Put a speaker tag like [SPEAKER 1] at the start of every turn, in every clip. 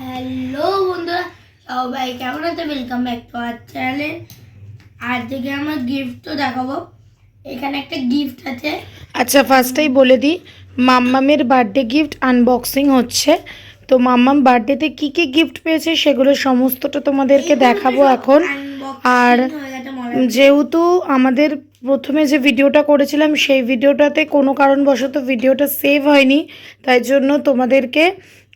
[SPEAKER 1] Hello বন্ধুরা। সবাই কেমন আছে? ওয়েলকাম ব্যাক টু আর চ্যানেলে আজ থেকে আমার গিফট তো দেখাবো। এখানে একটা গিফট আছে।
[SPEAKER 2] আচ্ছা ফার্স্টেই বলে দিই মাম্মামের বার্থডে গিফট আনবক্সিং হচ্ছে। তো মাম্মাম বার্থডেতে কি কি গিফট পেয়েছে সেগুলো সমস্তটা তোমাদেরকে দেখাবো এখন। আর যেহেতু আমাদের প্রথমে যে ভিডিওটা করেছিলাম সেই ভিডিওটাতে কোনো কারণবশত ভিডিওটা সেভ হয়নি তাই জন্য তোমাদেরকে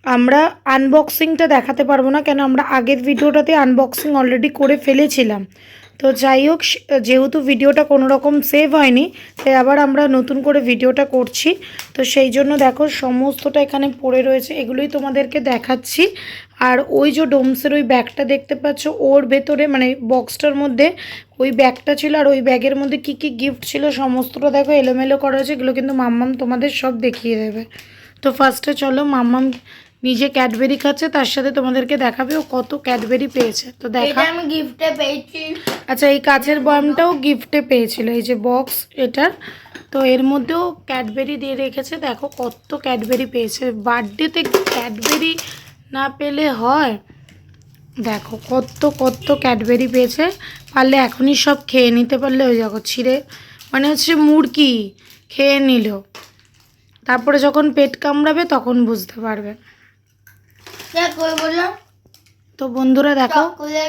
[SPEAKER 2] আমরা আনবক্সিংটা দেখাতে পারব না, কেন আমরা আগের ভিডিওটাতে আনবক্সিং অলরেডি করে ফেলেছিলাম। তো যাই হোক যেহেতু ভিডিওটা কোনো রকম সেভ হয়নি, তাই আবার আমরা নতুন করে ভিডিওটা করছি। তো সেই জন্য দেখো, সমস্তটা এখানে পড়ে রয়েছে, এগুলোই তোমাদেরকে দেখাচ্ছি। আর ওই যে ডোমসের ওই ব্যাগটা দেখতে পাচ্ছ, ওর ভেতরে মানে বক্সটার মধ্যে ওই ব্যাগটা ছিল, আর ওই ব্যাগের মধ্যে কি কি গিফট ছিল, সমস্তটা দেখো এলোমেলো করা হয়েছে এগুলো কিন্তু মাম্মাম তোমাদের সব দেখিয়ে দেবে। তো ফার্স্টে চলো, মাম্মাম নিজে ক্যাডবেরি খাচ্ছে তার সাথে তোমাদেরকে দেখাবে ও কত ক্যাডবেরি পেয়েছে। তো দেখা।
[SPEAKER 1] আমি গিফটে পেয়েছি।
[SPEAKER 2] আচ্ছা এই কাচের বয়ামটাও গিফটে পেয়েছিল এই যে বক্স এটার। তো এর মধ্যেও ক্যাডবেরি দিয়ে রেখেছে দেখো কত ক্যাডবেরি পেয়েছে। বার্থডেতে ক্যাডবেরি না পেলে হয়? দেখো কত কত ক্যাডবেরি পেয়েছে। পারলে এখনই সব খেয়ে নিতে পারলে ওই দেখো ছিঁড়ে মানে হচ্ছে মুরগি খেয়ে নিল। তারপরে যখন পেট কামড়াবে তখন বুঝতে পারবে। তো বন্ধুরা দেখো।
[SPEAKER 1] হয়ে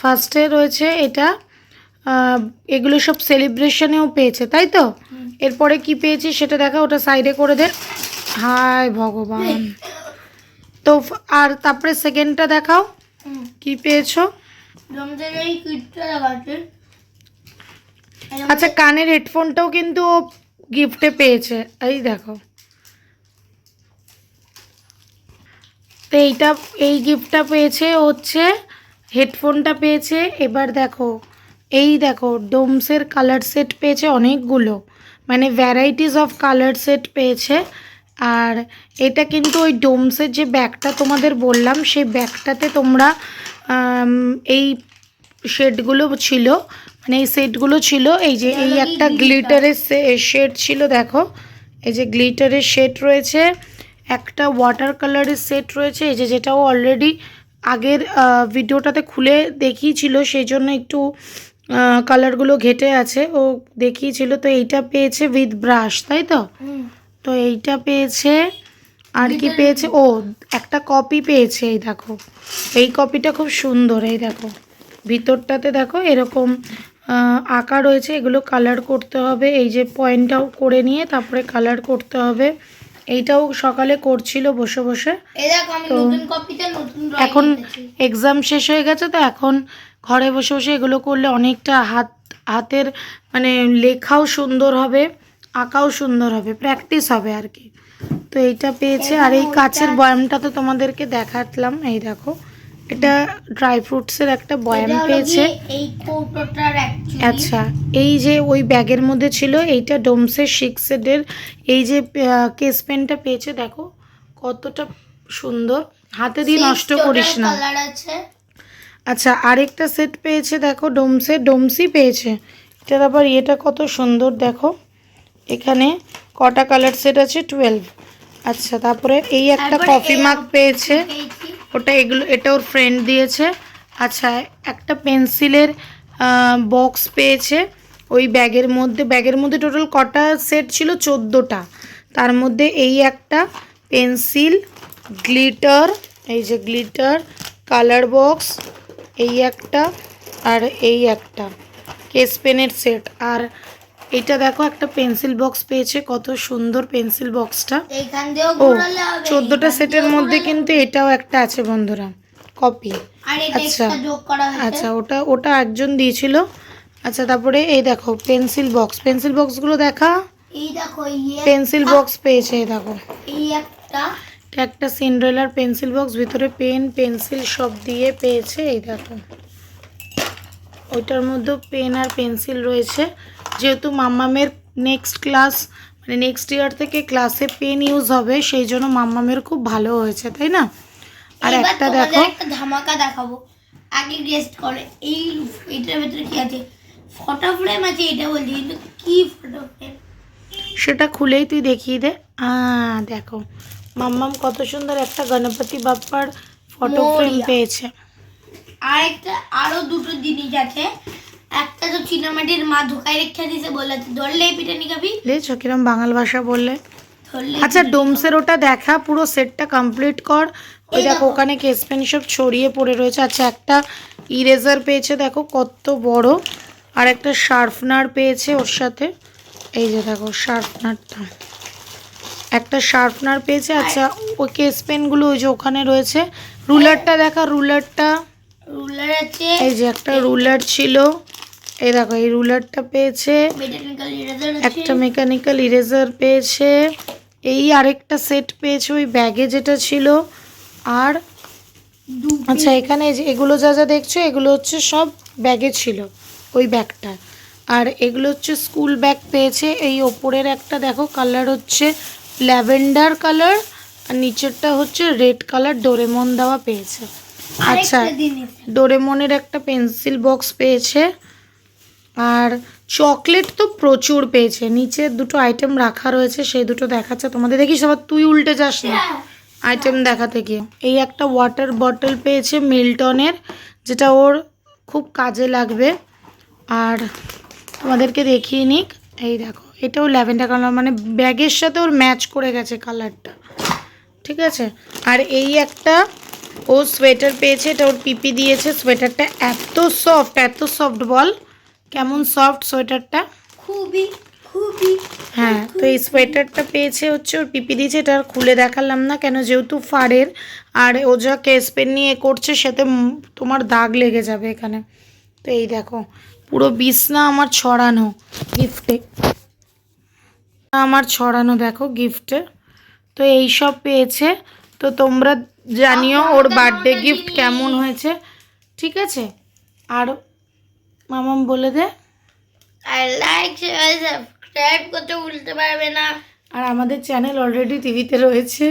[SPEAKER 2] ফার্স্টে রয়েছে এটা এগুলো সব সেলিব্রেশনেও পেয়েছে তাই তো? এরপরে কি পেয়েছি সেটা দেখা ওটা সাইডে করে দে। হায় ভগবান। তো আর তারপরে সেকেন্ডটা দেখাও। কি পেয়েছ? আচ্ছা কানের হেডফোনটাও কিন্তু ও গিফটে পেয়েছে। এই দেখো। তো এইটা এই গিফটটা পেয়েছে হচ্ছে হেডফোনটা পেয়েছে এবার দেখো এই দেখো ডোমসের কালার সেট পেয়েছে অনেকগুলো মানে ভ্যারাইটিস অফ কালার সেট পেয়েছে আর এটা কিন্তু ওই ডোমসের যে ব্যাগটা তোমাদের বললাম সেই ব্যাগটাতে তোমরা এই শেডগুলো ছিল মানে এই সেটগুলো ছিল এই যে এই একটা গ্লিটারের শেড ছিল দেখো এই যে গ্লিটারের শেড রয়েছে একটা ওয়াটার কালারের সেট রয়েছে এই যে যেটাও অলরেডি আগের ভিডিওটাতে খুলে দেখিয়েছিল সেই জন্য একটু কালারগুলো ঘেটে আছে ও দেখিয়েছিল তো এইটা পেয়েছে উইথ ব্রাশ তাই তো? তো এইটা পেয়েছে আর কি পেয়েছে? ও একটা কপি পেয়েছে এই দেখো। এই কপিটা খুব সুন্দর এই দেখো। ভিতরটাতে দেখো এরকম আঁকা রয়েছে এগুলো কালার করতে হবে এই যে পয়েন্টটাও করে নিয়ে তারপরে কালার করতে হবে। এইটাও সকালে করছিল বসে বসে। তো এখন এক্সাম শেষ হয়ে গেছে তো এখন ঘরে বসে বসে এগুলো করলে অনেকটা হাত হাতের মানে লেখাও সুন্দর হবে আঁকাও সুন্দর হবে প্র্যাকটিস হবে আর কি। তো এইটা পেয়েছে আর এই কাচের বয়ামটা তো তোমাদেরকে দেখাতলাম এই দেখো। এটা ড্রাই ফ্রুটসের একটা বয়াম পেয়েছে।
[SPEAKER 1] এই কৌটোটার
[SPEAKER 2] আচ্ছা এই যে ওই ব্যাগের মধ্যে ছিল এইটা ডোমসের সিক্সেডের এই যে কেস পেনটা পেয়েছে দেখো কতটা সুন্দর। হাতে দিয়ে নষ্ট করিস না। আচ্ছা আরেকটা সেট পেয়েছে দেখো ডোমসে ডোমসি পেয়েছে। এটার আবার এটা কত সুন্দর দেখো। এখানে কটা কালার সেট আছে টুয়েলভ আচ্ছা তারপরে এই একটা কফি মাগ পেয়েছি। ওটা এগুলো, এটা ওর ফ্রেন্ড দিয়েছে। আচ্ছা একটা পেন্সিলের বক্স পেয়েছে। ওই ব্যাগের মধ্যে ব্যাগের মধ্যে টোটাল কটা সেট ছিল? চোদ্দোটা। তার মধ্যে এই একটা পেন্সিল গ্লিটার এই যে গ্লিটার কালার বক্স এই একটা আর এই একটা। কেস পেনের সেট আর এটা দেখো একটা পেন্সিল বক্স পেয়েছে কত সুন্দর পেন্সিল বক্সটা ও চোদ্দোটা সেটের মধ্যে কিন্তু এটাও একটা আছে বন্ধুরা কপি আচ্ছা। আচ্ছা ওটা ওটা একজন দিয়েছিল। আচ্ছা তারপরে এই দেখো পেন্সিল বক্স পেন্সিল বক্সগুলো দেখা? পেন্সিল বক্স পেয়েছে এই দেখো।
[SPEAKER 1] একটা।
[SPEAKER 2] সিন্ড্রেলার পেন্সিল বক্স ভিতরে পেন পেন্সিল সব দিয়ে পেয়েছে এই দেখো। ওইটার মধ্যেও পেন আর পেন্সিল রয়েছে। যেহেতু মাম্মামের নেক্সট ক্লাস মানে নেক্সট ইয়ার থেকে ক্লাসে পেন ইউজ হবে সেই জন্য মাম্মামের খুব ভালো হয়েছে তাই না? আর একটা দেখো।
[SPEAKER 1] একটা ধামাকা দেখাবো। আগে গেস্ট করে এই এটার ভেতরে কি আছে? ফটো ফ্রেম আছে এটা বলছি কিন্তু কি ফটো ফ্রেম
[SPEAKER 2] সেটা খুলেই তুই দেখিয়ে দে। আ দেখো মাম্মাম কত সুন্দর একটা গণপতি বাপ্পার ফটো ফ্রেম পেয়েছে।
[SPEAKER 1] আর একটা আরও দুটো জিনিস আছে। একটা তো চিনামাটির মা ধোকায় রেখে দিছে বলে ধরলে এই পিঠানি খাবি?
[SPEAKER 2] বুঝেছ কিরম বাঙাল ভাষা বললে। আচ্ছা ডোমসের ওটা দেখা পুরো সেটটা কমপ্লিট কর। ওই দেখো
[SPEAKER 1] দেখো।
[SPEAKER 2] ওখানে কেস পেন সব ছড়িয়ে পড়ে রয়েছে। আচ্ছা একটা ইরেজার পেয়েছে দেখো কত বড়। আর একটা শার্পনার পেয়েছে ওর সাথে। এই যে দেখো শার্পনারটা একটা শার্পনার পেয়েছে। আচ্ছা ওই কেস পেনগুলো ওই যে ওখানে রয়েছে। রুলারটা দেখা রুলারটা
[SPEAKER 1] রুলার আছে।
[SPEAKER 2] এই যে একটা রুলার ছিল। এই দেখো এই রুলারটা পেয়েছে একটা মেকানিক্যাল ইরেজার পেয়েছে এই আরেকটা সেট পেয়েছে ওই ব্যাগে যেটা ছিল আর আচ্ছা এখানে এগুলো যা যা দেখছ এগুলো হচ্ছে সব ব্যাগে ছিল ওই ব্যাগটা আর এগুলো হচ্ছে স্কুল ব্যাগ পেয়েছে এই ওপরের একটা দেখো কালার হচ্ছে ল্যাভেন্ডার কালার আর নিচেরটা হচ্ছে রেড কালার ডোরেমন দেওয়া পেয়েছে। আচ্ছা ডোরেমনের একটা পেন্সিল বক্স পেয়েছে আর চকলেট তো প্রচুর পেয়েছে। নিচে দুটো আইটেম রাখা রয়েছে সেই দুটো দেখাচ্ছে তোমাদের। দেখিস আবার তুই উল্টে যাস না। আইটেম দেখাতে গিয়ে এই একটা ওয়াটার বটল পেয়েছে মিল্টনের যেটা ওর খুব কাজে লাগবে। আর তোমাদেরকে দেখিয়ে নিক। এই দেখো এটাও ল্যাভেন্ডার কালার মানে ব্যাগের সাথে ওর ম্যাচ করে গেছে কালারটা। ঠিক আছে? আর এই একটা ও সোয়েটার পেয়েছে এটা ওর পিপি দিয়েছে। সোয়েটারটা এত সফট এত সফট বল। কেমন সফট সোয়েটারটা?
[SPEAKER 1] খুবই খুবই
[SPEAKER 2] হ্যাঁ তো এই সোয়েটারটা পেয়েছে হচ্ছে ওর পিপি দিয়েছে এটা আর খুলে দেখালাম না কেন যেহেতু ফাড়ের আর ও যা কেস পেন নিয়ে করছে সাথে তোমার দাগ লেগে যাবে এখানে। তো এই দেখো পুরো বিছনা আমার ছড়ানো গিফটে আমার ছড়ানো দেখো গিফটে তো এই সব পেয়েছে তো তোমরা জানিও ওর বার্থডে গিফট কেমন হয়েছে ঠিক আছে? আর মামাম বলে দে।
[SPEAKER 1] আই লাইক শেয়ার সাবস্ক্রাইব করতে ভুলতে পারবে না।
[SPEAKER 2] আর আমাদের চ্যানেল অলরেডি টিভিতে রয়েছে।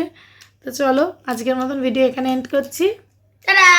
[SPEAKER 2] তো চলো আজকের মতন ভিডিও এখানে এন্ড করছি।
[SPEAKER 1] তারা